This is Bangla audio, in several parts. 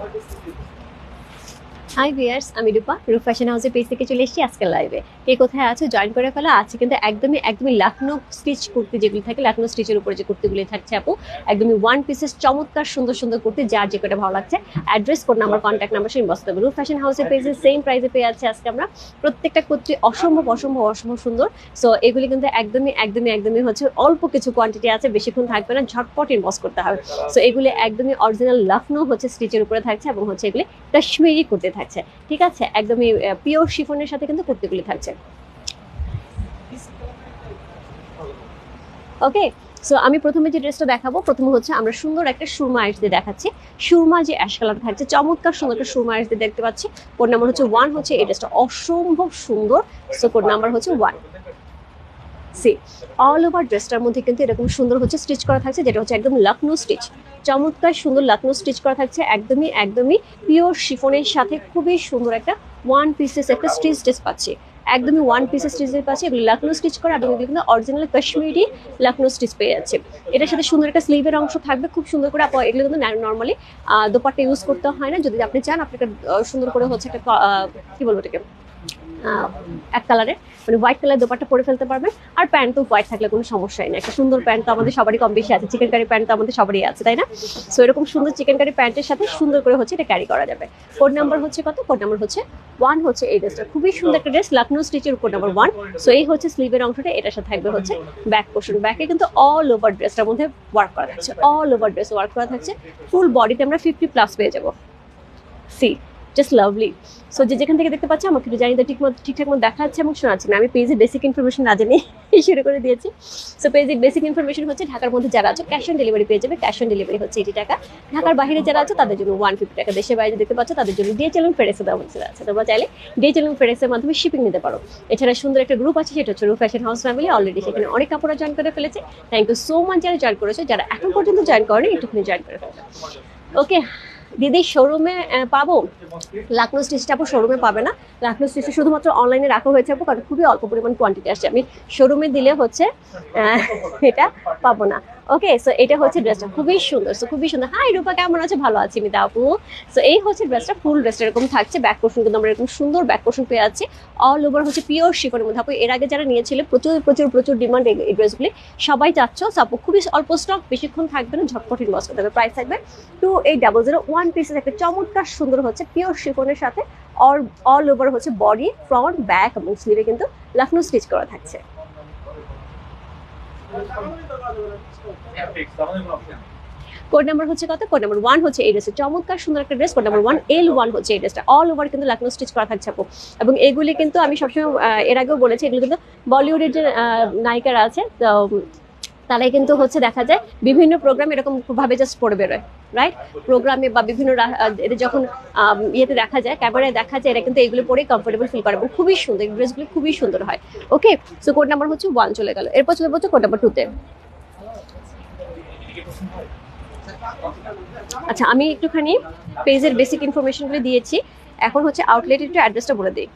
Olha esse vídeo. High viewers আমি রূপা। রূপ ফ্যাশন হাউসের পেজ থেকে চলে এসেছি আজকের লাইভে কে কোথায় আছে? জয়েন করে ফেলা। আছে কিন্তু একদমই একদমই লাখনো স্টিচ কুর্তি যেগুলি থাকে লাখনো স্টিচের উপরে যে কুর্তিগুলি থাকছে আপু, একদমই ওয়ান পিসেস চমৎকার সুন্দর সুন্দর কুর্তি, যার যে কটা ভালো লাগছে address code number contact number সেই বসতে হবে রূপ ফ্যাশন হাউসের পেজে সেম প্রাইসে পেয়ে আছে আজকে আমরা। প্রত্যেকটা কুর্তি অসম্ভব অসম্ভব অসম্ভব সুন্দর। সো এগুলি কিন্তু একদমই একদমই একদমই হচ্ছে অল্প কিছু কোয়ান্টিটি আছে, বেশিক্ষণ থাকবে না, ঝটপট ইনবস করতে হবে। সো এগুলি একদমই অরিজিনাল লাখনো হচ্ছে স্টিচের উপরে থাকছে এবং হচ্ছে এগুলি কাশ্মীরি কুর্তি থাকছে। ঠিক আছে? একদমই পিওর শিফনের সাথে কিন্তু কুর্তিগুলি থাকছে। ওকে সো আমি প্রথমে যে ড্রেসটা দেখাবো, প্রথমে হচ্ছে আমরা সুন্দর একটা সুরমা আইস দিয়ে দেখাচ্ছি। সুরমা যে অ্যাশ কালার থাকছে, চমৎকার সুন্দর একটা সুরমা আইস দিয়ে দেখতে পাচ্ছি। কোড নাম্বার হচ্ছে ওয়ান হচ্ছে এই ড্রেসটা অসম্ভব সুন্দর। সো কোড নাম্বার হচ্ছে ওয়ান সি অল ওভার ড্রেসটার মধ্যে কিন্তু এরকম সুন্দর হচ্ছে স্টিচ করা থাকছে, যেটা হচ্ছে একদম লখনৌ স্টিচ চমৎকার সুন্দর লখনৌ স্টিচ করা থাকছে, একদমই একদমই পিওর শিফনের সাথে খুবই সুন্দর একটা ওয়ান পিসেস একটা স্টিচ ড্রেস পাচ্ছি। একদমই ওয়ান পিসেস স্টিচের পাচ্ছি এগুলো লখনৌ স্টিচ করা এবং এগুলো কিন্তু অরিজিনাল কাশ্মীরি লখনৌ স্টিচ পেয়ে যাচ্ছে। এটার সাথে সুন্দর একটা স্লিভের অংশ থাকবে, খুব সুন্দর করে এগুলো কিন্তু নর্মালি দোপাট্টা ইউজ করতে হয় না। যদি আপনি চান আপনি একটা সুন্দর করে হচ্ছে একটা ক- বলব এটাকে? এক কালারের মানে হোয়াইট কালার দোপাট্টা পরে ফেলতে পারবেন। আর প্যান্ট তো হোয়াইট থাকলে কোনো সমস্যাই নেই। একটা সুন্দর প্যান্ট তো আমাদের সবারই কম বেশি আছে। চিকেন কারি প্যান্ট তো আমাদের সবারই আছে, তাই না? সো এরকম সুন্দর চিকেন কারি প্যান্টের সাথে সুন্দর করে হচ্ছে এটা ক্যারি করা যাবে। কোড নাম্বার হচ্ছে কত? কোড নাম্বার হচ্ছে ওয়ান হচ্ছে এই ড্রেসটা খুবই সুন্দর একটা ড্রেস লখনৌ স্টিচের কোড নাম্বার ওয়ান সো এই হচ্ছে স্লিভের অংশটা, এটার সাথে থাকবে হচ্ছে ব্যাক পোর্শন ব্যাকে কিন্তু অল ওভার ড্রেসটার মধ্যে ওয়ার্ক করা থাকছে। অল ওভার ড্রেস ওয়ার্ক করা থাকছে। ফুল বডিতে আমরা ফিফটি প্লাস পেয়ে যাব। সি জাস্ট লাভলি সো যে যেখান থেকে দেখতে পাচ্ছি আমাকে একটু জানি ঠিক মতো ঠিকঠাক মতো দেখা যাচ্ছে এবং শোনা যাচ্ছে না আমি পেজে বেসিক ইনফরমেশন না জানি শুরু করে দিয়েছি। সো পেজে বেসিক ইনফরমেশন হচ্ছে ঢাকার মধ্যে যারা আছে ক্যাশ অন ডেলিভারি পেয়ে যাবে। ক্যাশ অন ডেলিভারি হচ্ছে এইটি টাকা। ঢাকার বাইরে যারা আছে তাদের জন্য ওয়ান ফিফটি টাকা। দেশের বাইরে দেখতে পাচ্ছ তাদের জন্য ডিএচএল এবং ফেরেসে দেওয়া হচ্ছে। আছে তোমরা চাইলে ডিএচএল এবং ফেরেসের মাধ্যমে শিপিং নিতে পারো। এছাড়া সুন্দর একটা গ্রুপ আছে সেটা হচ্ছে রু ফ্যাশন হাউস ফ্যামিলি অলরেডি সেখানে অনেক কাপড়া জয়েন করে ফেলেছে। থ্যাংক ইউ সো মাচ যারা জয়েন করেছে যারা এখন পর্যন্ত জয়েন করেনি একটুখানি জয়েন করে ফেলবে ওকে দিদি শোরুমে পাবো? লাকনো স্টিচটা আপু শোরুমে পাবে না। লাকনো স্টিচটা শুধুমাত্র অনলাইনে রাখা হয়েছে আপু, কারণ খুবই অল্প পরিমাণ কোয়ান্টিটি আসছে। আমি শোরুমে দিলে হচ্ছে এটা পাবো না। ওকে সো এটা হচ্ছে ড্রেসটা খুবই সুন্দর। সো খুবই সুন্দর। হাই রূপা, কেমন আছে? ভালো আছি, মিতা আপু। সো এই হচ্ছে ড্রেসটা ফুল ড্রেসটা এরকম থাকছে। ব্যাক পোর্শন কিন্তু আমরা এরকম সুন্দর ব্যাক পোর্শন পেয়ে যাচ্ছি। অল ওভার হচ্ছে পিওর শিফনের মধ্যে। আপু, এর আগে যারা নিয়েছিল, প্রচুর প্রচুর প্রচুর ডিমান্ড এই ড্রেসগুলি সবাই চাচ্ছ সো আপু, খুবই অল্প স্টক বেশিক্ষণ থাকবে না, ঝটপট ইনভেস্ট করতে হবে। প্রাইস থাকবে two eight double zero one পিসের একটা চমৎকার সুন্দর হচ্ছে পিওর শিফনের সাথে অল ওভার হচ্ছে বডি ফ্রন্ট ব্যাক এবং স্লিভে কিন্তু লখনৌ স্টিচ করা থাকছে। কোড নাম্বার হচ্ছে কত? কোড নাম্বার ওয়ান হচ্ছে এই ড্রেসটা চমৎকার, সুন্দর একটা dress code number one L one হচ্ছে এই ড্রেসটা অল ওভার কিন্তু লখনৌ স্টিচ করা থাকছে আপু। এবং এগুলি কিন্তু আমি সবসময় এর আগেও বলেছি, এগুলো কিন্তু বলিউডের যে নায়িকারা আছে, তো তারাই কিন্তু হচ্ছে দেখা যায়। বিভিন্ন প্রোগ্রাম এরকম ভাবে জাস্ট পড়ে বেরোয়। রাইট প্রোগ্রামে বা বিভিন্ন এদের যখন ইয়েতে দেখা যায়, ক্যামেরায় দেখা যায়, এরা কিন্তু এগুলো পরে কমফোর্টেবল ফিল করে এবং খুবই সুন্দর, এই ড্রেসগুলো খুবই সুন্দর হয় ওকে সো কোড নাম্বার হচ্ছে ওয়ান চলে গেল, এরপর চলে বলছে কোড নাম্বার টুতে আচ্ছা আমি একটুখানি পেজের বেসিক ইনফরমেশনগুলো দিয়েছি, এখন হচ্ছে আউটলেট একটু অ্যাড্রেসটা বলে দিই।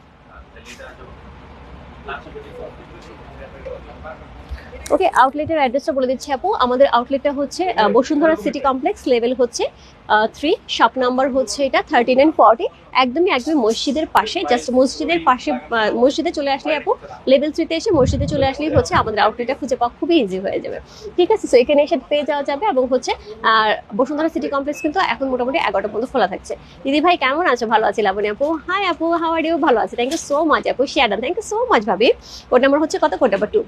ওকে আউটলেটের অ্যাড্রেসটা বলে দিচ্ছি আপু। আমাদের আউটলেটটা হচ্ছে বসুন্ধরা সিটি কমপ্লেক্স লেভেল হচ্ছে থ্রি শপ নাম্বার হচ্ছে এটা থার্টি নাইন ফর্টি একদমই একদমই মসজিদের পাশে জাস্ট মসজিদের পাশে মসজিদে চলে আসলে আপু লেভেল থ্রিতে এসে মসজিদে চলে আসলেই হচ্ছে আমাদের আউটলেটটা খুঁজে পাওয়া খুবই ইজি হয়ে যাবে। ঠিক আছে? সো এখানে এসে পেয়ে যাওয়া যাবে এবং হচ্ছে, আর বসুন্ধরা সিটি কমপ্লেক্স কিন্তু এখন মোটামুটি এগারোটা পর্যন্ত খোলা থাকছে। দিদি ভাই, কেমন আছো? ভালো আছে লাবণী আপু। হাই আপু হাওয়ার ইউ ভালো আছে। থ্যাংক ইউ সো মাচ আপু share thank you so much ভাবি। কোড নাম্বার হচ্ছে কত? কোড নাম্বার টু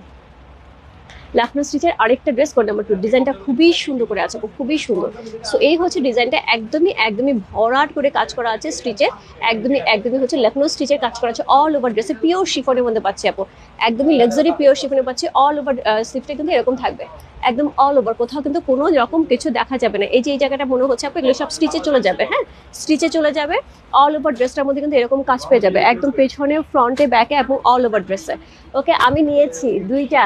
লাখনৌ স্টিচের আরেকটা ড্রেস কোড নাম্বার টু ডিজাইনটা খুবই সুন্দর করে আছে খুবই সুন্দর। সো এই হচ্ছে ডিজাইনটা একদমই একদমই ভরাট করে কাজ করা আছে স্টিচের একদমই একদমই হচ্ছে লখনৌ স্টিচের কাজ করা আছে অল ওভার ড্রেসে পিওর শিফনের মধ্যে পাচ্ছি আপু। একদমই লাক্সারি পিওর শিফনে পাচ্ছি অল ওভার সিফটে কিন্তু এরকম থাকবে। একদম অল ওভার কোথাও কিন্তু কোনো রকম কিছু দেখা যাবে না। এই যে এই জায়গাটা মনে হচ্ছে আপনি এগুলো সব স্টিচে চলে যাবে হ্যাঁ? স্টিচে চলে যাবে অল ওভার ড্রেসটার মধ্যে কিন্তু এরকম কাজ পেয়ে যাবে। একদম পেছনে ফ্রন্টে ব্যাকে এবং অল ওভার ড্রেসে ওকে আমি নিয়েছি দুইটা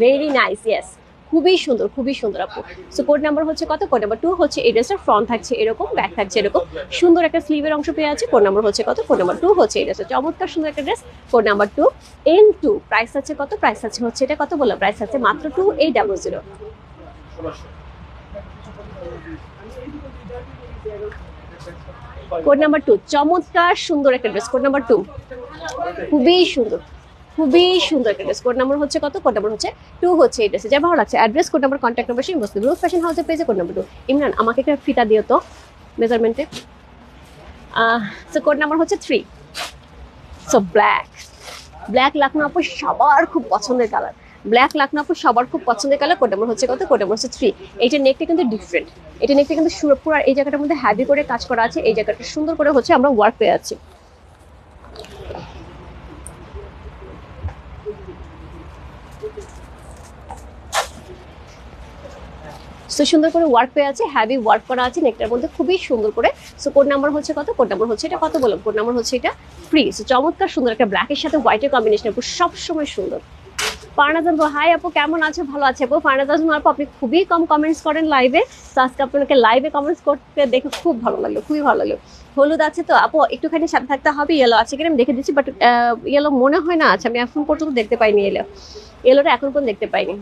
ভেরি নাইস ইয়েস খুবই সুন্দর খুবই সুন্দর আপু। সো কোড নাম্বার হচ্ছে কত? কোড নাম্বার টু হচ্ছে এই ড্রেসটার ফ্রন্ট থাকছে এরকম ব্যাক থাকছে এরকম। সুন্দর একটা স্লিভের অংশ পেয়ে আছে কোড নাম্বার হচ্ছে কত? কোড নাম্বার টু হচ্ছে এই ড্রেসটা চমৎকার সুন্দর একটা dress code number two N two price আছে কত? প্রাইস আছে হচ্ছে এটা কত বললাম? প্রাইস আছে মাত্র two eight double zero code number two চমৎকার সুন্দর একটা ড্রেস কোড নাম্বার টু খুবই সুন্দর। খুবই সুন্দর একটা ড্রেস কোড নাম্বার হচ্ছে কত? কোড নাম্বার হচ্ছে টু হচ্ছে এই ড্রেসে যা ভালো লাগছে address code number contact number সেই বস্তু রুফ ফ্যাশন হাউসের পেজে কোড নাম্বার টু ইমরান, আমাকে একটা ফিতা দিও তো মেজারমেন্টে সো কোড নাম্বার হচ্ছে থ্রি সো ব্ল্যাক ব্ল্যাক লাকনাপু সবার খুব পছন্দের কালার ব্ল্যাক লাকনাপু সবার খুব পছন্দের কালার কোড নাম্বার হচ্ছে কত? কোড নাম্বার হচ্ছে থ্রি এইটা নেকটা কিন্তু ডিফারেন্ট এটা নেকটা কিন্তু সুরপুর আর এই জায়গাটার মধ্যে হ্যাভি করে কাজ করা আছে, এই জায়গাটা সুন্দর করে হচ্ছে আমরা ওয়ার্ক পেয়ে আছি সো সুন্দর করে ওয়ার্ক পেয়ে আছে হ্যাভি ওয়ার্ক করা আছে নেকটার মধ্যে খুবই সুন্দর করে। সো কোড নাম্বার হচ্ছে কত? কোড নাম্বার হচ্ছে এটা কত বললাম? কোড নাম্বার হচ্ছে এটা ফ্রি সো চমৎকার সুন্দর একটা ব্ল্যাকের সাথে হোয়াইটের কম্বিনেশন আপু, সবসময় সুন্দর। ফারনাজান বল হাই আপু, কেমন আছে? ভালো আছে আপু? ফারনাজান আপু আপনি খুবই কম কমেন্টস করেন লাইভে তো আজকে আপনাকে লাইভে কমেন্টস করতে দেখে খুব ভালো লাগল, খুবই ভালো লাগল। হলুদ আছে তো আপু, একটুখানি সাথে থাকতে হবে ইয়েলো আছে কিনা আমি দেখে দিচ্ছি বাট ইয়েলো মনে হয় না আছে, আমি এখন পর্যন্ত দেখতে পাইনি এলো এলোটা এখন পর্যন্ত দেখতে পাইনি।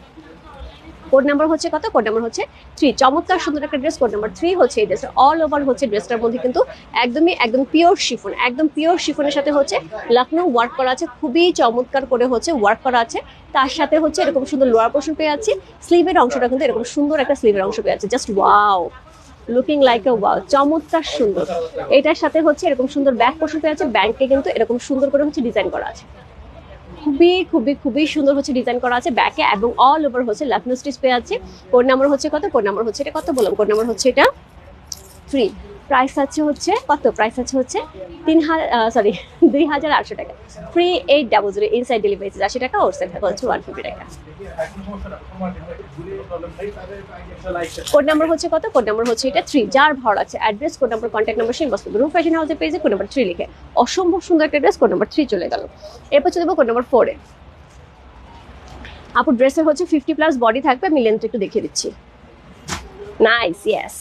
কোড নাম্বার হচ্ছে কত? কোড নাম্বার হচ্ছে থ্রি চমৎকার সুন্দর একটা ড্রেস কোড নাম্বার থ্রি হচ্ছে এই ড্রেসটা অল ওভার হচ্ছে ড্রেসটার মধ্যে কিন্তু একদমই, একদম পিওর শিফন একদম পিওর শিফনের সাথে হচ্ছে লখনৌ ওয়ার্ক করা আছে। খুবই চমৎকার করে হচ্ছে ওয়ার্ক করা আছে। তার সাথে হচ্ছে এরকম সুন্দর লোয়ার পোর্শন পেয়ে আছি স্লিভের অংশটা কিন্তু এরকম সুন্দর একটা স্লিভের অংশ পেয়ে আছে just wow looking like a wow চমৎকার সুন্দর। এটার সাথে হচ্ছে এরকম সুন্দর ব্যাক পোর্শন পেয়ে আছে ব্যাংকে কিন্তু এরকম সুন্দর করে হচ্ছে ডিজাইন করা আছে। খুবই খুবই খুবই সুন্দর হচ্ছে ডিজাইন করা আছে ব্যাকে এবং অল ওভার হচ্ছে লাফনো স্টিচ পেয়ে আছে কোন নাম্বার হচ্ছে কত? কোড নাম্বার হচ্ছে এটা কত বললাম? কোন নাম্বার হচ্ছে এটা থ্রি প্রাইস আছে হচ্ছে, কত প্রাইস আছে হচ্ছে? তিন হাজার সরি দুই হাজার আটশো টাকা। Free eight double zero inside delivery আশি টাকা ওর সাইড টাকা হচ্ছে ওয়ান ফিফটি টাকা। কোড নাম্বার হচ্ছে কত? কোড নাম্বার হচ্ছে এটা থ্রি যার ভাড়া আছে address code number contact number সেই বস্তু রুম ফ্যাশন হাউসের পেজে কোড নাম্বার থ্রি লিখে। অসম্ভব সুন্দর একটা ড্রেস কোড নাম্বার থ্রি চলে গেল। এরপর চলে যাব কোড নাম্বার ফোরে আপু ড্রেসের হচ্ছে ফিফটি প্লাস বডি থাকবে, আমি লেন্থটা একটু দেখিয়ে দিচ্ছি। নাইস ইয়েস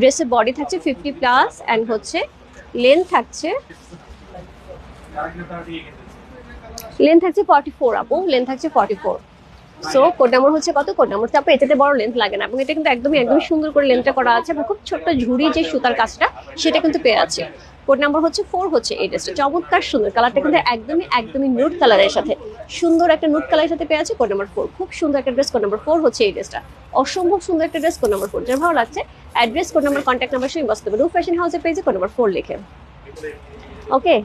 ড্রেসের বডি থাকছে ফিফটি প্লাস অ্যান্ড হচ্ছে লেন্থ থাকছে লেন্থ থাকছে ফর্টি ফোর আপু লেন্থ থাকছে forty four so code number হচ্ছে কত? কোড নাম্বার আপু, এটাতে বড় লেন্থ লাগে না। এবং এটা কিন্তু একদমই একদমই সুন্দর করে লেন্থটা করা আছে। এবং খুব ছোট্ট ঝুড়ি যে সুতার কাজটা, সেটা কিন্তু পেয়ে আছে কোড নাম্বার হচ্ছে ফোর হচ্ছে এই ড্রেসটা চমৎকার সুন্দর। কালারটা কিন্তু একদমই একদমই নুট কালারের সাথে। সুন্দর একটা নুট কালারের সাথে পেয়ে আছে কোড নাম্বার ফোর খুব সুন্দর একটা ড্রেস কোড নাম্বার ফোর হচ্ছে এই ড্রেসটা অসম্ভব সুন্দর একটা ড্রেস কোড নাম্বার ফোর যার ভালো লাগছে address code number contact number সেই বসতে পারবে ফ্যাশন হাউসের পেজে কোড নাম্বার ফোর লিখে। Okay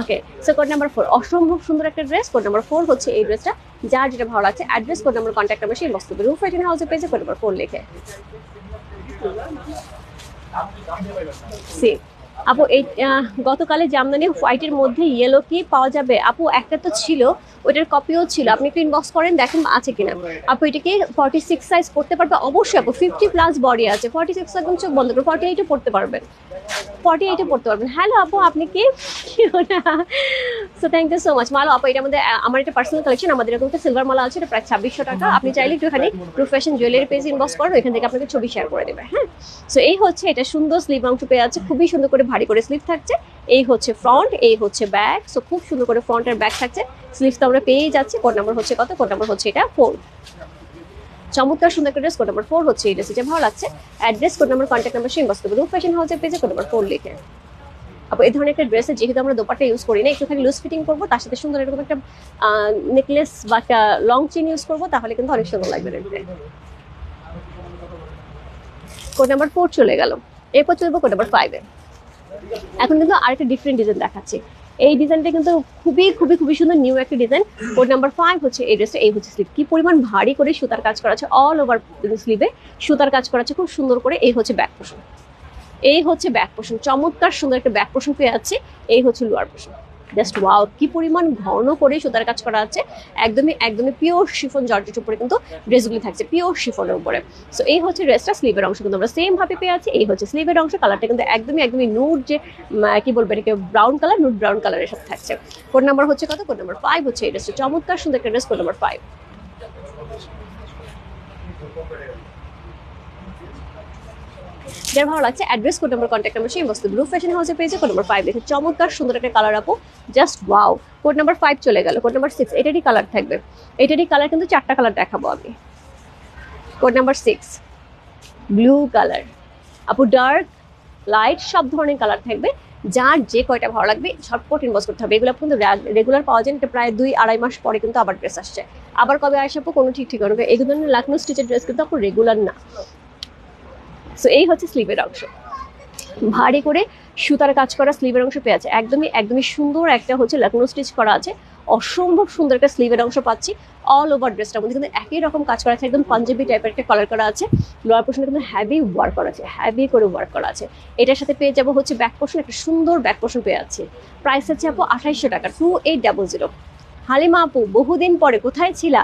okay so code number four অসম্ভব সুন্দর একটা ড্রেস কোড নাম্বার ফোর হচ্ছে এই ড্রেসটা যার যেটা ভালো লাগছে address code number contact number সেই বস্তু রুফ ফ্যাশন হাউসের পেজে কোড নাম্বার ফোর লিখে। সি। আপু, এই গতকালে জামদানি হোয়াইটের মধ্যে ইয়েলো কি পাওয়া যাবে? আপু, একটা তো ছিল ওইটার কপিও ছিল। আপনি একটু ইনবক্স করেন দেখেন আছে কিনা। আপু এটাকে ফর্টি সিক্স সাইজ করতে পারবে? অবশ্যই আপু ফিফটি প্লাস বডি আছে। ফর্টি সিক্স একদম চোখ বন্ধ করে ফর্টি এইটও পড়তে পারবেন। ফর্টি এইটে পড়তে পারবেন। হ্যালো আপু আপনি কি? So thank you so much মালো আপু এটা আমাদের আমার একটা পার্সোনাল কালেকশন আমাদের এরকম একটা সিলভার মালা আছে এটা প্রায় ছাব্বিশশো টাকা। আপনি চাইলে একটুখানি প্রফেশন জুয়েলারি পেজ ইনবক্স করেন এখান থেকে আপনাকে ছবি শেয়ার করে দেবে হ্যাঁ? সো এই হচ্ছে এটা সুন্দর স্লিভ অংশ পেয়ে আছে খুবই সুন্দর করে ভারী করে স্লিভ থাকছে। এই হচ্ছে ফ্রন্ট এই হচ্ছে ব্যাক সো খুব সুন্দর করে ফ্রন্ট আর ব্যাক থাকছে। স্লিভস তো আমরা পেয়েই যাচ্ছি। কোড নাম্বার হচ্ছে কত? কোড নাম্বার হচ্ছে এটা ফোর চমৎকার সুন্দর একটা ড্রেস কোড নাম্বার ফোর হচ্ছে এই ড্রেস যে ভালো লাগছে। Address code number contact number সেই বস্তু রূপ ফ্যাশন হাউসের পেজে কোড নাম্বার ফোর লিখে। আপু এই ধরনের একটা ড্রেসে যেহেতু আমরা দোপাটা ইউজ করি না, একটুখানি লুজ ফিটিং করব, তার সাথে সুন্দর এরকম একটা নেকলেস বা একটা লং চেন ইউজ করব, তাহলে কিন্তু অনেক সুন্দর লাগবে দেখতে। কোড নাম্বার ফোর চলে গেল। এরপর চলবো কোড নাম্বার ফাইভে এখন কিন্তু আরেকটা ডিফারেন্ট ডিজাইন দেখাচ্ছি। এই ডিজাইনটা কিন্তু খুবই খুবই খুবই সুন্দর নিউ একটা ডিজাইন কোড নাম্বার ফাইভ হচ্ছে এই ড্রেসটা এই হচ্ছে স্লিভ কি পরিমাণ ভারী করে সুতার কাজ করা আছে অল ওভার স্লিভে সুতার কাজ করা আছে, খুব সুন্দর করে এই হচ্ছে ব্যাক পোষণ এই হচ্ছে ব্যাক পোষণ চমৎকার সুন্দর একটা ব্যাক পোষণ পেয়ে আছে এই হচ্ছে লোয়ার পোষণ জাস্ট ওয়াও কি পরিমাণ ঘন করে সুতার কাজ করা আছে। একদমই একদমই পিওর শিফন জর্জেট উপরে কিন্তু ড্রেসগুলি থাকছে পিওর শিফনের উপরে। সো এই হচ্ছে ড্রেসটা স্লিভের অংশ কিন্তু আমরা সেম ভাবে পেয়ে আছি। এই হচ্ছে স্লিভের অংশ কালারটা কিন্তু একদমই একদমই নুট যে কি বলব এটাকে ব্রাউন কালার নুট ব্রাউন কালারের সাথে থাকছে। কোড নাম্বার হচ্ছে কত? কোড নাম্বার ফাইভ হচ্ছে এই ড্রেসটা চমৎকার সুন্দর একটা ড্রেস কোড নাম্বার ফাইভ যার ভালো লাগছে address code number contact number সেই বস্তু ব্লু ফ্যাশন হাউসে পেয়েছে। কোড নম্বর ফাইভ দেখে চমৎকার, সুন্দর একটা কালার আপু। Just wow code number five চলে গেল। কোড নাম্বার সিক্স এটারই কালার থাকবে। এটারই কালার কিন্তু চারটা কালার দেখাবো আমি। Code number six blue colour আপু ডার্ক লাইট সব ধরনের কালার থাকবে। যার যে কয়টা ভালো লাগবে ঝটপট ইনভেস্ট করতে হবে। এগুলো কিন্তু রেগুলার পাওয়া যায় এটা প্রায় দুই, আড়াই মাস পরে কিন্তু আবার ড্রেস আসছে। আবার কবে আসব কোনো ঠিক ঠিকানা নেই। এগুলো লাকনো স্টিচের ড্রেস কিন্তু আপু রেগুলার না। সো এই হচ্ছে স্লিভের অংশ। ভারী করে সুতার কাজ করা স্লিভের অংশ পেয়ে আছে একদমই একদমই সুন্দর একটা হচ্ছে লাকনো স্টিচ করা আছে। অসম্ভব সুন্দর একটা স্লিভের অংশ পাচ্ছি অল ওভার ড্রেসটার মধ্যে। কিন্তু একই রকম কাজ করা আছে, একদম পাঞ্জাবি টাইপের একটা কালার করা আছে। লোয়ার পোর্শনে কিন্তু হ্যাভি ওয়ার্ক করা আছে হ্যাভি করে ওয়ার্ক করা আছে। এটার সাথে পেয়ে যাব হচ্ছে ব্যাক পোর্শন একটা সুন্দর ব্যাক পোর্শন পেয়ে আছে প্রাইস হচ্ছে আপু আঠাইশশো টাকা two eight double zero Halima আপু, বহুদিন পরে কোথায় ছিলা?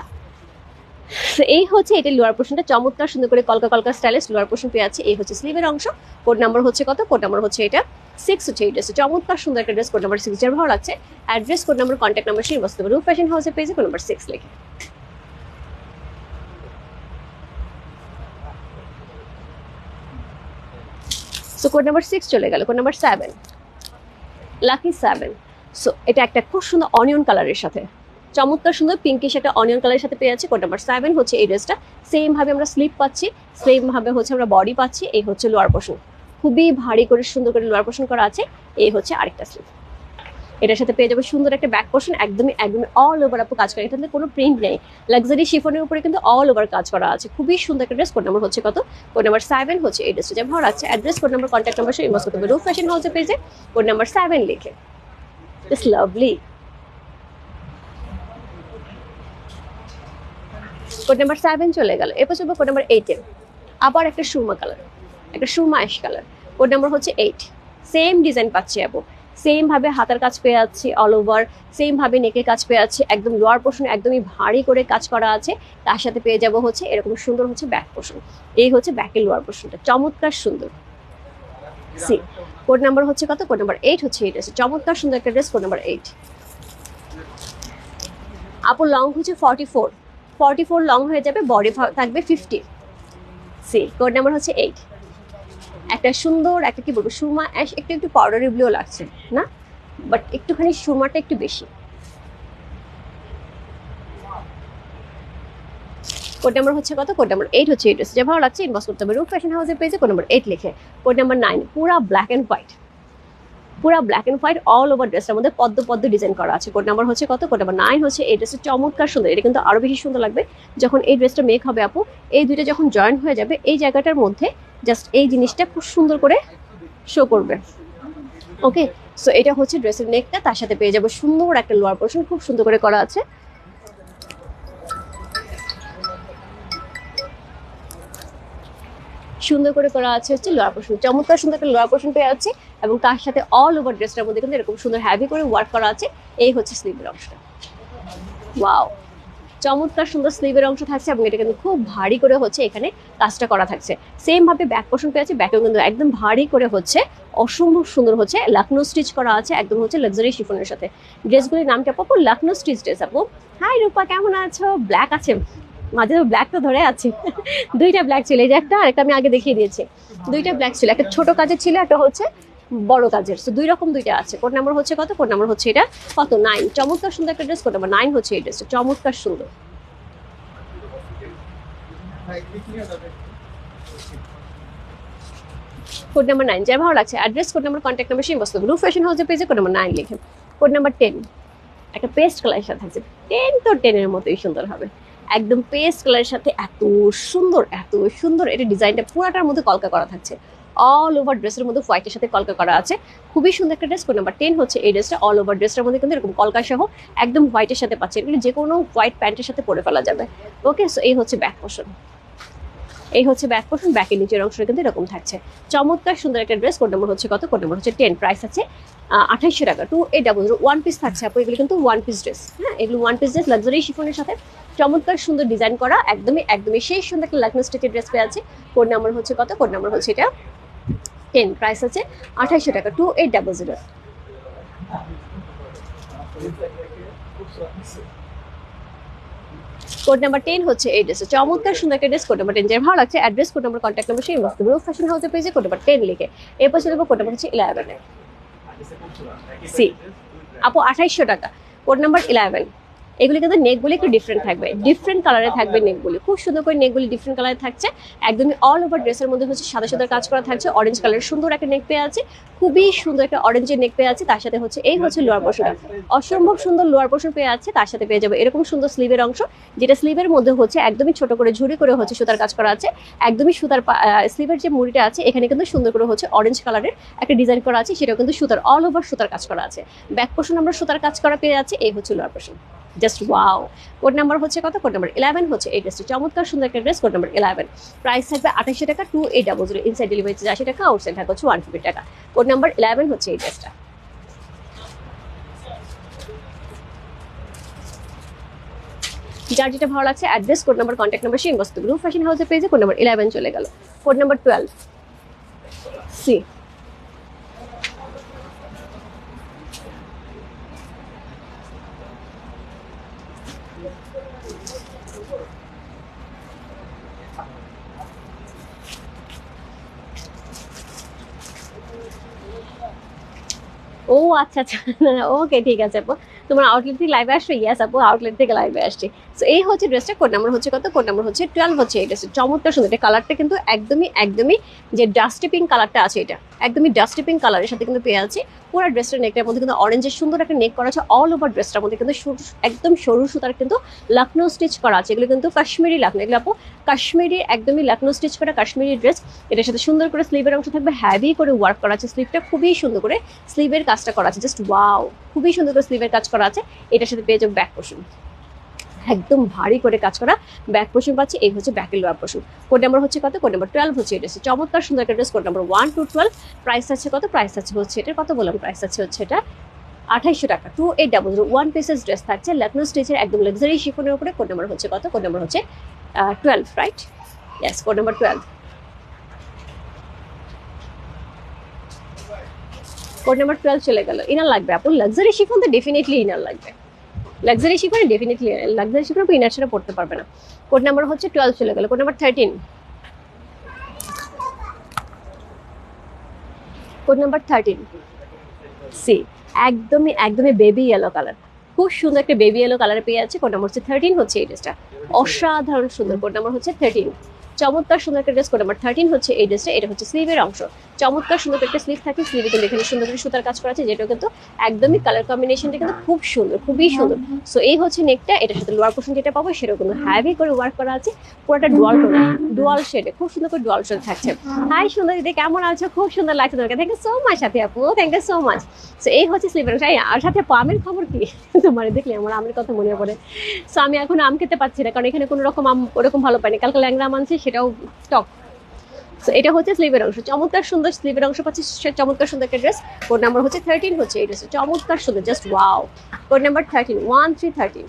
এই হচ্ছে এটা লোয়ার পোর্শনটা। চমৎকার সুন্দর করে কলকা কলকা স্টাইলিশ লোয়ার পোর্শন পেয়ে আছে। এই হচ্ছে স্লিভের অংশ। কোড নাম্বার হচ্ছে কত? কোড নাম্বার হচ্ছে এটা সিক্স হচ্ছে এই ড্রেস চমৎকার সুন্দর একটা ড্রেস কোড নাম্বার সিক্স যার ভালো লাগছে। Address code number contact number সেই বস্তু। রূপ ফ্যাশন হাউসে পেয়েছে কোড নাম্বার সিক্স লিখে। সো কোড নাম্বার সিক্স চলে গেল। Code number seven lucky seven so এটা একটা খুব সুন্দর অনিয়ন কালারের সাথে। চমৎকার সুন্দর পিঙ্কিশ একটা অনিয়ন কালারের সাথে পেয়ে আছে কোড নাম্বার সেভেন হচ্ছে এই ড্রেসটা সেম ভাবে আমরা স্লিপ পাচ্ছি সেম ভাবে হচ্ছে আমরা বডি পাচ্ছি, এই হচ্ছে লোয়ার পোর্শন খুবই ভারী করে সুন্দর করে লোয়ার পোর্শন করা আছে, এই হচ্ছে আরেকটা স্লিপ এটার সাথে পেয়ে যাবে সুন্দর একটা ব্যাক পোর্শন একদমই একদমই অল ওভার আপু কাজ করে। এটাতে কোনো প্রিন্ট নেই। লাক্সারি শিফনের উপরে কিন্তু অল ওভার কাজ করা আছে। খুবই সুন্দর একটা ড্রেস কোড নাম্বার হচ্ছে কত? কোড নাম্বার সেভেন হচ্ছে এই ড্রেসটা যা ভালো লাগছে address code number contact number সেই হবে রূপ ফ্যাশন হাউসে পেয়েছে কোড নাম্বার সেভেন লিখে। It's lovely code number seven চলে গেল। এরপর চলবো কোড নাম্বার এইটে আবার একটা সুরমা কালার একটা surma ash colour code number হচ্ছে এইট সেম ডিজাইন পাচ্ছি আপু সেম ভাবে হাতার কাজ পেয়ে যাচ্ছি অল ওভার সেমভাবে নেকের কাজ পেয়ে যাচ্ছি। একদম লোয়ার পোর্শন একদমই ভারী করে কাজ করা আছে। তার সাথে পেয়ে যাব হচ্ছে এরকম সুন্দর হচ্ছে ব্যাক পোর্শন এই হচ্ছে ব্যাকের লোয়ার পোর্শনটা চমৎকার সুন্দর। সি কোড নাম্বার হচ্ছে কত? কোড নাম্বার এইট হচ্ছে এই ড্রেস চমৎকার সুন্দর একটা ড্রেস কোড নাম্বার এইট আপু লং হচ্ছে forty four forty four long হয়ে যাবে বডি থাকবে ফিফটি সি কোড নাম্বার হচ্ছে এইট একটা সুন্দর, একটা কি বলব, সুরমা, অ্যাশ, একটু একটু পাউডারি ব্লু লাগছে, না? বাট একটুখানি সুরমাটা একটু বেশি। কোড নাম্বার হচ্ছে কত? কোড নাম্বার এইট হচ্ছে এইট যা ভালো লাগছে ইনবক্স করতে হবে। রূপ ফ্যাশন হাউসের পেজে কোড নাম্বার এইট লিখে। কোড নাম্বার নাইন পুরা ব্ল্যাক অ্যান্ড হোয়াইট পুরা black and white all over ড্রেসটার মধ্যে পদ্ম পদ্ম ডিজাইন করা আছে। কোড নাম্বার হচ্ছে কত? কোড নাম্বার নাইন হচ্ছে এই ড্রেসটা চমৎকার সুন্দর। এটা কিন্তু আরও বেশি সুন্দর লাগবে যখন এই ড্রেসটা মেক হবে, আপু। এই দুইটা যখন জয়েন হয়ে যাবে, এই জায়গাটার মধ্যে জাস্ট এই জিনিসটা খুব সুন্দর করে শো করবে। ওকে সো এটা হচ্ছে ড্রেসের নেকটা তার সাথে পেয়ে যাব সুন্দর একটা লোয়ার পোর্শন খুব সুন্দর করে করা আছে। সুন্দর করে করা আছে হচ্ছে লোয়ার পোর্শন চমৎকার সুন্দর একটা লোয়ার পোর্শন পেয়ে আছে এবং তার সাথে অল ওভার ড্রেসটার মধ্যে কিন্তু এরকম সুন্দর হ্যাভি করে ওয়ার্ক করা আছে। এই হচ্ছে স্লিভের অংশটা। ওয়াও চমৎকার সুন্দর স্লিভের অংশ থাকছে এবং এটা কিন্তু খুব ভারী করে হচ্ছে এখানে কাজটা করা থাকছে। সেম ভাবে ব্যাক পোর্শন পেয়ে আছে ব্যাকেও কিন্তু একদম ভারী করে হচ্ছে অসম্ভব সুন্দর হচ্ছে লাকনো স্টিচ করা আছে একদম হচ্ছে লাক্সারি শিফনের সাথে। ড্রেসগুলির নামটা আপু লাকনো স্টিচ ড্রেস আপু। হাই রূপা, কেমন আছো? ব্ল্যাক আছে। মাঝে তো ব্ল্যাক তো ধরে আছে। দুইটা ব্ল্যাক ছিল, এই যে একটা আরেকটা আমি আগে দেখিয়ে দিয়েছি। দুইটা ব্ল্যাক ছিল, একটা ছোট কাজের ছিল, একটা হচ্ছে বড় কাজের। তো দুই রকম দুইটা আছে। কোড নাম্বার হচ্ছে কত? কোড নাম্বার হচ্ছে এটা কত? নাইন। চমৎকার সুন্দর একটা ড্রেস। কোড নাম্বার নাইন হচ্ছে এই ড্রেসটা। চমৎকার সুন্দর। Code number nine. যার ভালো লাগছে, address, code number contact number, সেই বস্তু। ব্লু ফ্যাশন হাউসের পেজে কোড নাম্বার নাইন লিখেন। Code number ten. একটা পেস্ট কালারের সাথে থাকছে টেন তো টেনের মতোই সুন্দর হবে। একদম পেস্ট কালারের সাথে এত সুন্দর এত সুন্দর। এটা ডিজাইনটা পুরাটার মধ্যে কলকা করা থাকছে। অল ওভার ড্রেসের মধ্যে হোয়াইটের সাথে কলকা করা আছে। খুবই সুন্দর একটা ড্রেস কোড নাম্বার টেন হচ্ছে এই ড্রেসটা অল ওভার ড্রেসটার মধ্যে কিন্তু এরকম কলকা সহ একদম হোয়াইটের সাথে পাচ্ছে। এগুলো যে কোনো হোয়াইট প্যান্টের সাথে পরে ফেলা যাবে। ওকে সো এই হচ্ছে ব্যাক পোর্শন এই হচ্ছে ব্যাক পোর্শন ব্যাকের নিচের অংশটা কিন্তু এরকম থাকছে। চমৎকার সুন্দর একটা ড্রেস কোড নাম্বার হচ্ছে কত? কোড নাম্বার হচ্ছে টেন প্রাইস আছে আঠাইশশো টাকা। টু এই ডাবল জিরো ওয়ান পিস থাকছে আপু, এগুলো কিন্তু ওয়ান পিস ড্রেস হ্যাঁ এগুলো ওয়ান পিস ড্রেস লাক্সারি শিফনের সাথে। চমৎকার সুন্দর ডিজাইন করা, একদমই একদমই সেই সুন্দর একটা লাকনো স্টিচের ড্রেস পেয়ে আছে। কোড নাম্বার হচ্ছে কত? কোড নাম্বার হচ্ছে এটা টেন প্রাইস আছে আঠাইশশো টাকা two eight double zero code number ten হচ্ছে এই ড্রেস চমৎকার সুন্দর একটা ড্রেস কোড নাম্বার টেন যে ভালো লাগছে address code number contact number সেই মস্ত গ্রুপ ফ্যাশন হাউসে পেয়েছে কোড নাম্বার টেন লিখে। এরপর চলে কোড নাম্বার হচ্ছে ইলেভেন সি আপু, আঠাইশশো টাকা। কোড নাম্বার ইলেভেন এগুলি কিন্তু নেকগুলি একটু ডিফারেন্ট থাকবে। ডিফারেন্ট কালারে থাকবে নেকগুলি। খুব সুন্দর করে নেকগুলি ডিফারেন্ট কালারে থাকছে। একদমই অল ওভার ড্রেসের মধ্যে হচ্ছে সাদা সাদা কাজ করা থাকছে অরেঞ্জ কালারের সুন্দর একটা নেক পেয়ে আছে, খুবই সুন্দর একটা অরেঞ্জের নেক পেয়ে আছে, তার সাথে হচ্ছে এই হচ্ছে লোয়ার পোর্শনটা অসম্ভব সুন্দর লোয়ার পোর্শন পেয়ে আছে, তার সাথে পেয়ে যাবে এরকম সুন্দর স্লিভের অংশ, যেটা স্লিভের মধ্যে হচ্ছে একদমই ছোট করে ঝুড়ি করে হচ্ছে সুতার কাজ করা আছে, একদমই সুতার স্লিভের যে মুড়িটা আছে, এখানে কিন্তু সুন্দর করে হচ্ছে অরেঞ্জ কালারের একটা ডিজাইন করা আছে, সেটাও কিন্তু সুতার অল ওভার সুতার কাজ করা আছে। ব্যাক পোর্শন আমরা সুতার কাজ করা পেয়ে আছে, এই হচ্ছে lower portion just wow code number হচ্ছে কত? কোড নাম্বার ইলেভেন হচ্ছে এই ড্রেসটি চমৎকার, সুন্দর একটা dress code number eleven price থাকবে আঠাশশো টাকা two eight double zero inside delivery charge আশি টাকা আউটসাইড থাকা হচ্ছে ওয়ান ফিফটি টাকা। কোড নাম্বার ইলেভেন হচ্ছে এই ড্রেসটা যার যেটা ভালো লাগছে address code number contact number সেই বস্তু গ্রুপ ফ্যাশন হাউসের পেজে কোড নাম্বার ইলেভেন চলে গেল। কোড নাম্বার টুয়েলভ সি আচ্ছা আচ্ছা। ওকে ঠিক আছে আপু। তোমার আউটলেট থেকে লাইভে আসছো ইয়াস আপু আউটলেট থেকে লাইভে আসছি। সো এই হচ্ছে ড্রেসটা কোড নাম্বার হচ্ছে কত? কোড নাম্বার হচ্ছে টুয়েলভ হচ্ছে এই ড্রেসের চমৎকার সুন্দর। এটা কালারটা কিন্তু একদমই একদমই যে ডাস্টি পিঙ্ক কালারটা আছে এটা। একদমই ডাস্টি পিঙ্ক কালারের সাথে কিন্তু পেয়ে আছে পুরো ড্রেসটার নেকটার মধ্যে কিন্তু অরেঞ্জের সুন্দর একটা নেক করা আছে। অল ওভার ড্রেসটার মধ্যে কিন্তু একদম সরু সুতার কিন্তু লখনৌ স্টিচ করা আছে। এগুলো কিন্তু কাশ্মীরি লখনৌ এগুলো আপু, কাশ্মীরি, একদমই লখনৌ স্টিচ করা কাশ্মীরি ড্রেস এটার সাথে সুন্দর করে স্লিভের অংশ থাকবে। হ্যাভি করে ওয়ার্ক করা আছে। স্লিভটা খুবই সুন্দর করে স্লিভের কাজটা করা আছে। জাস্ট ওয়াও খুবই সুন্দর করে স্লিভের কাজ করা আছে। এটার সাথে পেয়ে যাবে ব্যাক পোর্শন একদম ভারী করে কাজ করা ব্যাক পোর্শন পাচ্ছি। এই হচ্ছে ব্যাকের লোয়ার পোর্শন কোড নাম্বার হচ্ছে কত? কোড নাম্বার টুয়েলভ হচ্ছে এটা। চমৎকার সুন্দর একটা dress code number one two twelve price আছে কত? প্রাইস আছে হচ্ছে এটা। কত বললাম? প্রাইস আছে হচ্ছে এটা আঠাইশশো টাকা। Two eight double zero one pieces dress থাকছে। লখনৌ স্টেজের একদম লাক্সারি শিফনের উপরে কোড নাম্বার হচ্ছে কত? কোড নাম্বার হচ্ছে twelve right yes code number twelve code number twelve চলে গেল। ইনার লাগবে আপু। লাক্সারি শিফন তো ডেফিনেটলি ইনার লাগবে। লাক্সারি শিফনে ডেফিনেটলি লাক্সারি শিফনে আপনি ইনার ছাড়া পড়তে পারবে না। কোড নাম্বার হচ্ছে টুয়েলভ চলে গেল। Code number thirteen code number thirteen C একদমই একদমই বেবি ইয়েলো কালার খুব সুন্দর একটা বেবি ইয়েলো কালার পেয়ে আছে কোড নাম্বার হচ্ছে থার্টিন হচ্ছে এই ড্রেসটা অসাধারণ সুন্দর। কোড নাম্বার হচ্ছে থার্টিন চমৎকার সুন্দর একটা ড্রেস কোড নাম্বার থার্টিন হচ্ছে এই ড্রেসটা এটা হচ্ছে স্লিভের অংশ। চমৎকার সুন্দর একটা স্লিভ থাকে স্লিভে কিন্তু এখানে সুন্দর করে সুতার কাজ করা আছে যেটা কিন্তু একদমই কালার কম্বিনেশনটা কিন্তু খুব সুন্দর খুবই সুন্দর। সো এই হচ্ছে নেকটা এটার সাথে লোয়ার পোর্শন যেটা পাবো কিন্তু হ্যাভি করে ওয়ার্ক করা আছে পুরোটা ডুয়াল টোন ডুয়াল শেডে খুব সুন্দর করে ডুয়াল শেড থাকছে। হাই সুন্দর দিদি কেমন আছো? খুব সুন্দর লাগছে তোমাকে। থ্যাংক ইউ সো মাচ সাথে আপু thank you so much so এই হচ্ছে স্লিভের অংশ। আর সাথে আপু আমের খবর কি? তোমার দেখলে আমার আমের কথা মনে পড়ে। সো আমি এখন আম খেতে পাচ্ছি না কারণ এখানে কোনো রকম আম ওরকম ভালো পাইনি। কালকে ল্যাংরা আম আনছি সেটাও টক সো এটা হচ্ছে স্লিভের অংশ। চমৎকার সুন্দর স্লিভের অংশ পাচ্ছি। চমৎকার সুন্দর একটা ড্রেস কোড নাম্বার হচ্ছে থার্টিন হচ্ছে এই ড্রেস চমৎকার সুন্দর just wow code number thirteen one three thirteen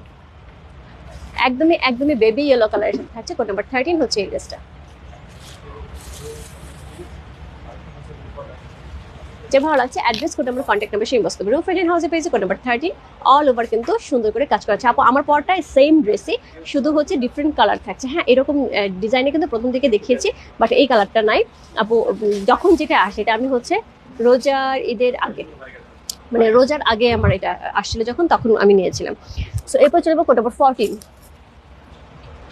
একদমই একদমই বেবি ইয়েলো কালারের সাথে থাকছে। কোড নাম্বার থার্টিন হচ্ছে এই ড্রেসটা যে ভালো লাগছে address code number contact number সেই বস্তু। রুফ ফ্যাশন হাউসে পেয়েছে code number thirteen all over কিন্তু সুন্দর করে কাজ করা আপু, আমার পরটায় সেম ড্রেসই শুধু হচ্ছে ডিফারেন্ট কালার থাকছে। হ্যাঁ এরকম ডিজাইনে কিন্তু প্রথম দিকে দেখিয়েছি বাট এই কালারটা নাই। আপু যখন যেটা আসে, এটা আমি হচ্ছে রোজার ঈদের আগে মানে রোজার আগে আমার এটা আসছিল যখন, তখন আমি নিয়েছিলাম। সো এরপর চলবো কোড নাম্বার ফর্টিন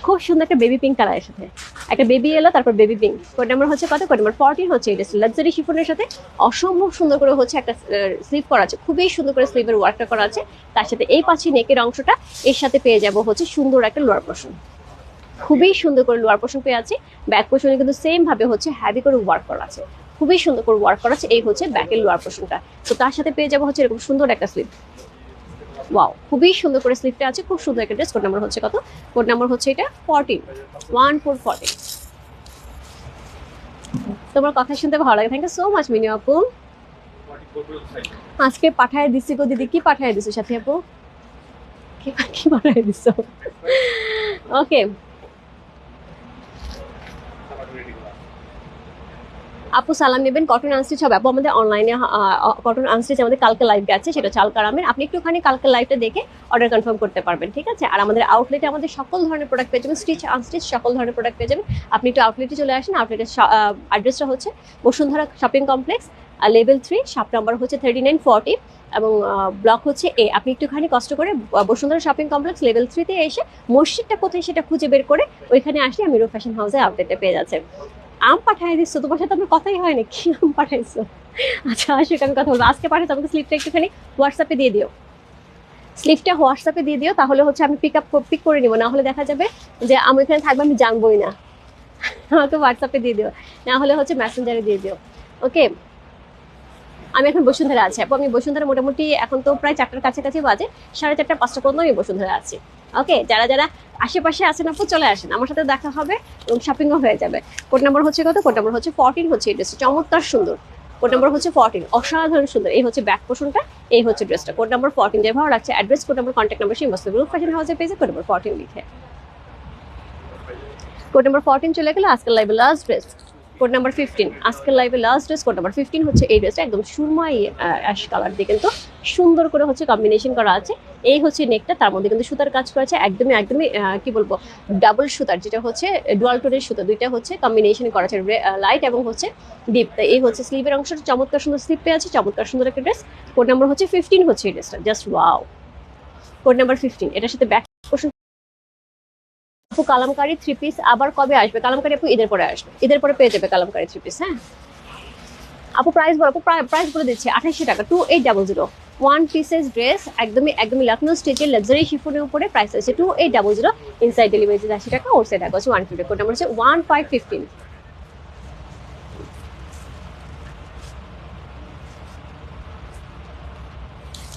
খুব সুন্দর একটা বেবি পিঙ্ক কালারের সাথে। একটা বেবি এলো, তারপর বেবি পিঙ্ক কোড নাম্বার হচ্ছে কত? কোড নাম্বার ফোরটিন হচ্ছে এটা লাক্সারি শিফনের সাথে অসম্ভব সুন্দর করে হচ্ছে একটা স্লিভ করা আছে। খুবই সুন্দর করে স্লিভের ওয়ার্কটা করা আছে। তার সাথে এই পাচ্ছি নেকের অংশটা, এর সাথে পেয়ে যাব হচ্ছে সুন্দর একটা লোয়ার পোর্শন খুবই সুন্দর করে লোয়ার পোর্শন পেয়ে আছে। ব্যাক পোর্শনে কিন্তু সেম ভাবে হচ্ছে হ্যাভি করে ওয়ার্ক করা আছে। খুবই সুন্দর করে ওয়ার্ক করা আছে। এই হচ্ছে ব্যাকের লোয়ার পোর্শনটা তো তার সাথে পেয়ে যাব হচ্ছে এরকম সুন্দর একটা স্লিভ ওয়াও খুবই সুন্দর করে স্লিপটা আছে, খুব সুন্দর একটা ড্রেস কোড নাম্বার হচ্ছে কত? কোড নাম্বার হচ্ছে এটা ফর্টিন ওয়ান ফোর ফর্টিন তোমার কথা শুনতে ভালো লাগে। Thank you so much Mini আপু। আজকে পাঠায় দিছি গো দিদি, কি পাঠায় দিছো সাথে আপু? কি পাঠায় দিছো? ওকে আপু সালাম নেবেন, কটন আনস্টিচ হবে। আপু আমাদের অনলাইনে কটন আনস্টিচ আমাদের কালকে লাইভ গেছে, সেটা চালকার আমের আপনি একটুখানি কালকে লাইভটা দেখে অর্ডার কনফার্ম করতে পারবেন, ঠিক আছে? আর আমাদের আউটলেটে আমাদের সকল ধরনের প্রোডাক্ট পেয়ে যাবেন স্টিচ আনস্টিচ সকল ধরনের প্রোডাক্ট পেয়ে যাবেন। আপনি একটু আউটলেটে চলে আসেন আউটলেটের অ্যাড্রেসটা হচ্ছে Bashundhara shopping complex level three shop number হচ্ছে থার্টি নাইন ফর্টি এবং ব্লক হচ্ছে এ আপনি একটুখানি কষ্ট করে বসুন্ধরা শপিং কমপ্লেক্স লেভেল থ্রিতে এসে মসজিদটা কোথায় সেটা খুঁজে বের করে ওইখানে আসলে আমি রো ফ্যাশন হাউসে আউটলেটে পেয়ে যাচ্ছেন। আম পাঠাই দিচ্ছ, তোমার সাথে আমার কথাই হয়নি কি আম পাঠাইছো? আচ্ছা সেটা আমি কথা বলব। আজকে পাঠাচ্ছি, আমাকে স্লিপটা একটুখানি হোয়াটসঅ্যাপে দিয়ে দিও। স্লিপটা হোয়াটসঅ্যাপে দিয়ে দিও, তাহলে হচ্ছে আমি পিক আপ পিক করে নিবো। না হলে দেখা যাবে যে আমি এখানে থাকব, আমি জানবোই না। আমাকে হোয়াটসঅ্যাপে দিয়ে দিও। না হলে হচ্ছে মেসেঞ্জারে দিয়ে দিও। ওকে? আমি এখন বসুন্ধরা আছি। আপু, আমি বসুন্ধরা মোটামুটি এখন তো প্রায় চারটার কাছাকাছি বাজে। সাড়ে চারটা, পাঁচটা পর্যন্ত আমি বসুন্ধরা আছি। ওকে যারা যারা আশেপাশে আছেন আপু, চলে আসেন। আমার সাথে দেখা হবে এবং শপিংও হয়ে যাবে। কোড নাম্বার হচ্ছে কত? কোড নাম্বার হচ্ছে ফোরটিন হচ্ছে এই ড্রেসটা চমৎকার সুন্দর। কোড নাম্বার হচ্ছে ফোরটিন অসাধারণ সুন্দর। এই হচ্ছে ব্যাক পোর্শনটা এই হচ্ছে ড্রেসটা কোড নাম্বার ফোরটিন যে ভালো লাগছে। Address code number contact number সেই মস্ত গ্রুপ ফ্যাশন হাউসে পেয়েছে কোড নাম্বার ফোরটিন লিখে। কোড নাম্বার ফোরটিন চলে গেলে। আজকের live last dress code number fifteen আজকের লাইভে last dress code number fifteen হচ্ছে এই ড্রেসটা একদম সুরমাই অ্যাশ কালার দিয়ে কিন্তু সুন্দর করে হচ্ছে কম্বিনেশন করা আছে। এই হচ্ছে নেকটা তার মধ্যে কিন্তু সুতার কাজ করা আছে। একদমই একদমই কি বলব ডাবল সুতার, যেটা হচ্ছে ডুয়াল টোনের সুতা, দুইটা হচ্ছে কম্বিনেশন করা আছে লাইট এবং হচ্ছে ডিপ এই হচ্ছে স্লিভের অংশটা চমৎকার সুন্দর স্লিপ পেয়ে আছে, চমৎকার সুন্দর একটা ড্রেস কোড নাম্বার হচ্ছে ফিফটিন হচ্ছে এই ড্রেসটা just wow code number fifteen এটার সাথে ব্যাক আপু, কালামকারি থ্রি পিস আবার কবে আসবে? কালামকারি আপু, ঈদের পরে আসবে। ঈদের পরে পেয়ে যাবে কালামকারি থ্রি পিস হ্যাঁ? আপু প্রাইস বলো, আপু প্রাইস বলে দিচ্ছে আঠাশশো টাকা two eight double zero one pieces dress একদমই একদমই লখনৌ স্টেজের লাক্সারি শিফনের উপরে প্রাইস আছে two eight double zero inside delivery আশি টাকা ওর সাইড টাকা হচ্ছে ওয়ান ফিফটি কোড নাম্বার হচ্ছে ওয়ান ফাইভ ফিফটিন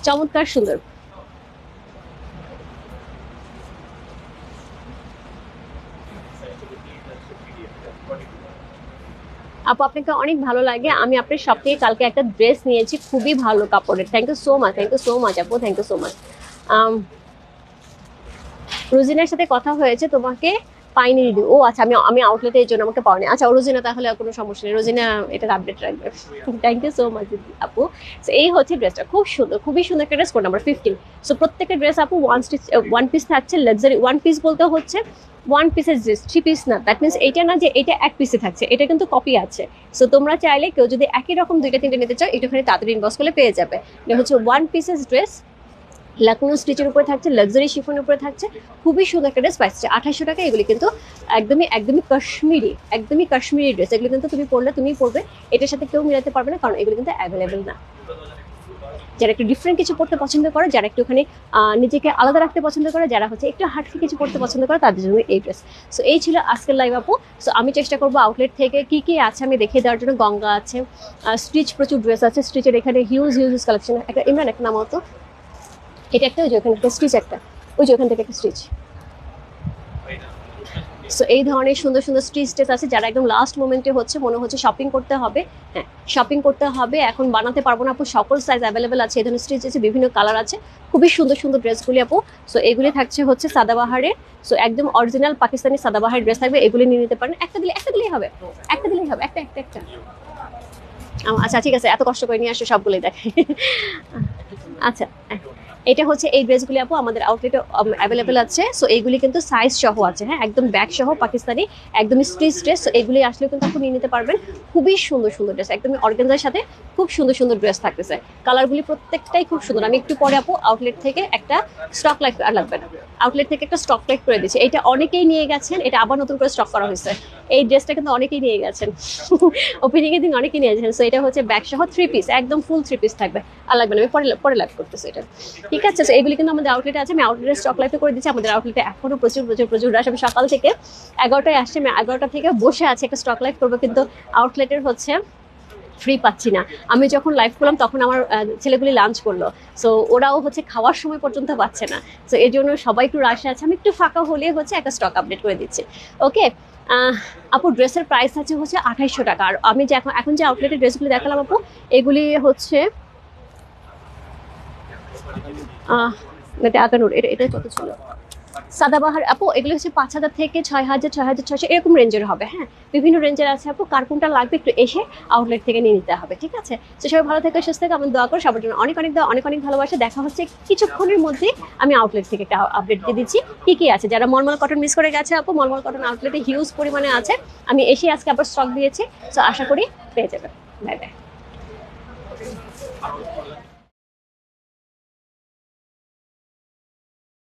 চমৎকার, সুন্দর। আপু, আপনাকে অনেক ভালো লাগে। আমি আপনার সব থেকে কালকে একটা ড্রেস নিয়েছি, খুবই ভালো কাপড়ের। Thank you so much thank you so much আপু থ্যাংক ইউ সো মাচ রোজিনার সাথে কথা হয়েছে তোমাকে। পাইনি দিদি ও আচ্ছা আমি আমি আউটলেটে এই জন্য আমাকে পাওনি। আচ্ছা রোজিনা, তাহলে কোনো সমস্যা নেই। রোজিনা, এটার আপডেট রাখবে। থ্যাংক ইউ সো মাচ দিদি আপু। সো এই হচ্ছে ড্রেসটা খুব সুন্দর, খুবই সুন্দর একটা dress code number fifteen so প্রত্যেকটা ড্রেস আপু ওয়ান স্টিচ ওয়ান পিস থাকছে লাক্সারি ওয়ান পিস বলতে হচ্ছে ওয়ান পিসের ড্রেস থ্রি পিস না। দ্যাট মিনস এটা না যে এটা এক পিসে থাকছে, এটা কিন্তু কপি আছে। সো তোমরা চাইলে কেউ যদি একই রকম দুইটা, তিনটে নিতে চাও, একটুখানি তাড়াতাড়ি ইনবক্স করলে পেয়ে যাবে। এটা হচ্ছে ওয়ান পিসের ড্রেস লখনৌ স্টিচের উপরে থাকছে লাক্সারি শিফনের উপরে থাকছে খুবই সুন্দর একটা ড্রেস পাইছে। আঠাশশো টাকা এগুলি কিন্তু একদমই একদমই কাশ্মীরি একদমই কাশ্মীরি ড্রেস এগুলো কিন্তু তুমি পরলে তুমি পরবে এটার সাথে কেউ মিলাতে পারবে না কারণ এগুলো কিন্তু অ্যাভেলেবেল না। যারা একটু ডিফারেন্ট কিছু পড়তে পছন্দ করে যারা একটুখানি আহ, নিজেকে আলাদা রাখতে পছন্দ করে যারা হচ্ছে একটু হাটফি কিছু পড়তে পছন্দ করে তাদের জন্য এই ড্রেস সো এই ছিল আজকের লাইভ আপু। সো আমি চেষ্টা করব আউটলেট থেকে কি কি আছে আমি দেখিয়ে দেওয়ার জন্য। গঙ্গা আছে স্টিচ প্রচুর ড্রেস আছে। স্টিচের এখানে হিউজ হিউজ কালেকশন একটা ইমরান একটা নাম হতো। এটা একটা, ওই যে ওখানে একটা স্টিচ একটা। ওই যে ওখান থেকে একটা স্টিচ সো এই ধরনের সুন্দর সুন্দর স্ট্রিট স্টেস আছে, যারা একদম লাস্ট মোমেন্টে হচ্ছে, মনে হচ্ছে শপিং করতে হবে। হ্যাঁ শপিং করতে হবে, এখন বানাতে পারব না আপু, সকল সাইজ অ্যাভেলেবেল আছে, এই ধরনের স্ট্রিচ আছে, বিভিন্ন কালার আছে। খুবই সুন্দর সুন্দর ড্রেসগুলি আপু। সো এগুলি থাকছে হচ্ছে সাদাবাহারের সো একদম অরিজিনাল পাকিস্তানি সাদাবাহার ড্রেস থাকবে, এগুলি নিয়ে নিতে পারেন। একটা দিলে, একটা দিলেই হবে, একটা দিলেই হবে, একটা একটা একটা। আচ্ছা ঠিক আছে, এত কষ্ট করে নিয়ে আসো সবগুলোই দেখাই। আচ্ছা এটা হচ্ছে এই ড্রেসগুলি আপু, আমাদের আউটলেটে অ্যাভেলেবেল আছে। সো এইগুলি কিন্তু সাইজ সহ আছে হ্যাঁ? একদম ব্যাগ সহ, পাকিস্তানি, একদম স্ট্রিচ ড্রেস সো এইগুলি আসলে কিন্তু আপনি নিয়ে নিতে পারবেন। খুবই সুন্দর সুন্দর ড্রেস একদমই অর্গানজার সাথে খুব সুন্দর সুন্দর ড্রেস থাকতেছে। কালারগুলি প্রত্যেকটাই খুব সুন্দর। আমি একটু পরে আপু আউটলেট থেকে একটা স্টক লাইফ লাগবে না। আউটলেট থেকে একটা স্টক লাইফ করে দিচ্ছি। এটা অনেকেই নিয়ে গেছেন, এটা আবার নতুন করে স্টক করা হয়েছে। এই ড্রেসটা কিন্তু অনেকেই নিয়ে গেছেন। ওপেনিং এর দিন অনেকেই নিয়ে গেছেন। সো এটা হচ্ছে ব্যাগ সহ থ্রি পিস একদম ফুল থ্রি পিস থাকবে। আর লাগবে না, আমি পরে পরে লাভ করতেছি এটা। ঠিক আছে তো এগুলি কিন্তু আমাদের আউটলেটে আছে। আমি আউটলেটে স্টক লাইফে করে দিচ্ছি, আমাদের আউটলেটে এখনও প্রচুর প্রচুর প্রচুর রাশ আমি সকাল থেকে এগারোটায় আসছি, আমি এগারোটা থেকে বসে আছি। একটা স্টক লাইফ করব, কিন্তু আউটলেটের হচ্ছে ফ্রি পাচ্ছি না। আমি যখন লাইভ করলাম, তখন আমার ছেলেগুলি লাঞ্চ করল। সো ওরাও হচ্ছে খাওয়ার সময় পর্যন্ত পাচ্ছে না। সো এর জন্য সবাই একটু রাশে আছে। আমি একটু ফাঁকা হলে হচ্ছে একটা স্টক আপডেট করে দিচ্ছি। ওকে আপু ড্রেসের প্রাইস আছে হচ্ছে আঠাইশশো টাকা। আর আমি যে এখন এখন যে আউটলেটের ড্রেসগুলি দেখালাম আপু, এগুলি হচ্ছে এটা আটানুর এটা এটা কত ছিল? সাদাবাহার, আপু, এগুলো হচ্ছে পাঁচ হাজার থেকে ছয় হাজার ছয় হাজার ছয়শো, এরকম রেঞ্জের হবে হ্যাঁ? বিভিন্ন রেঞ্জের আছে, আপু, কার কোনটা লাগবে একটু এসে আউটলেট থেকে নিয়ে নিতে হবে, ঠিক আছে? তো সবাই ভালো থেকে, সুস্থ থেকে আমি দোয়া করি, সবার জন্য অনেক অনেক অনেক অনেক ভালোবাসা। দেখা হচ্ছে কিছুক্ষণের মধ্যে আমি আউটলেট থেকে একটা আপডেট দিয়ে দিচ্ছি। কি কি আছে? যারা মলমল কটন মিস করে গেছে, আপু, মলমল কটন আউটলেটে হিউজ পরিমাণে আছে। আমি এসে আজকে আবার স্টক দিয়েছি, তো আশা করি পেয়ে যাবে বাই বাই